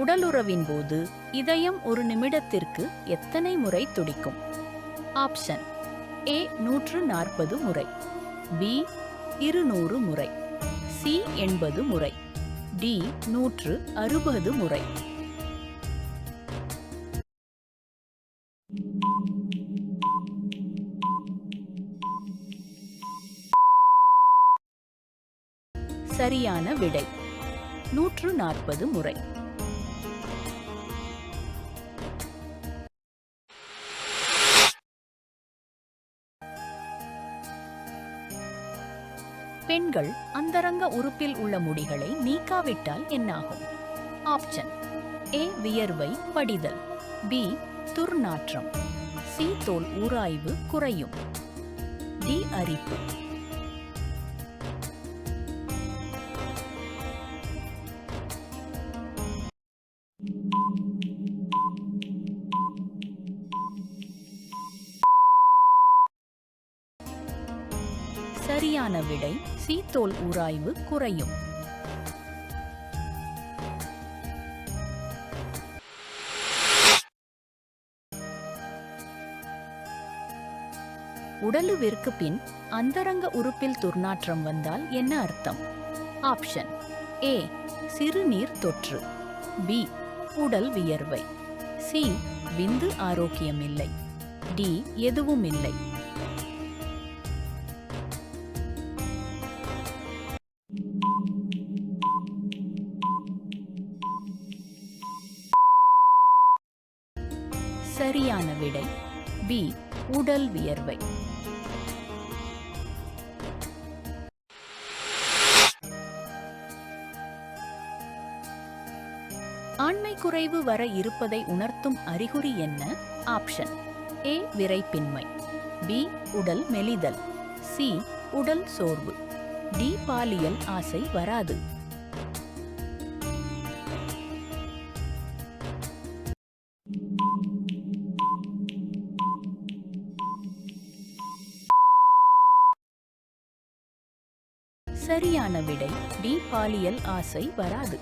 உடலுறவின் போது இதயம் ஒரு நிமிடத்திற்கு எத்தனை முறை துடிக்கும்? ஆப்ஷன். ஏ நூற்று நாற்பது முறை. பி இருநூறு முறை. சி எண்பது முறை. டி நூற்று அறுபது முறை. சரியான விடை. நூற்று நாற்பது முறை. பெண்கள் அந்தரங்க உறுப்பில் உள்ள முடிகளை நீக்காவிட்டால் என்னாகும்? ஆப்ஷன் ஏ வியர்வை படிதல். பி துர்நாற்றம். சி தோல் ஊராய்வு குறையும். டி அரிப்பு. சரியான விடை சீத்தோல் உராய்வு குறையும். உடலுவிற்கு பின் அந்தரங்க உறுப்பில் துர்நாற்றம் வந்தால் என்ன அர்த்தம்? ஆப்ஷன். ஏ. சிறுநீர் தொற்று. பி. உடல் வியர்வை. சி. விந்து ஆரோக்கியமில்லை. டி. எதுவும் இல்லை சரியான விடை பி உடல் வியர்வை. ஆண்மை குறைவு வர இருப்பதை உணர்த்தும் அறிகுறி என்ன? ஆப்ஷன். ஏ விரைப்பின்மை பி உடல் மெலிதல். சி உடல் சோர்வு. டி பாலியல் ஆசை வராது. சரியான விடை. டி பாலியல் ஆசை வராது.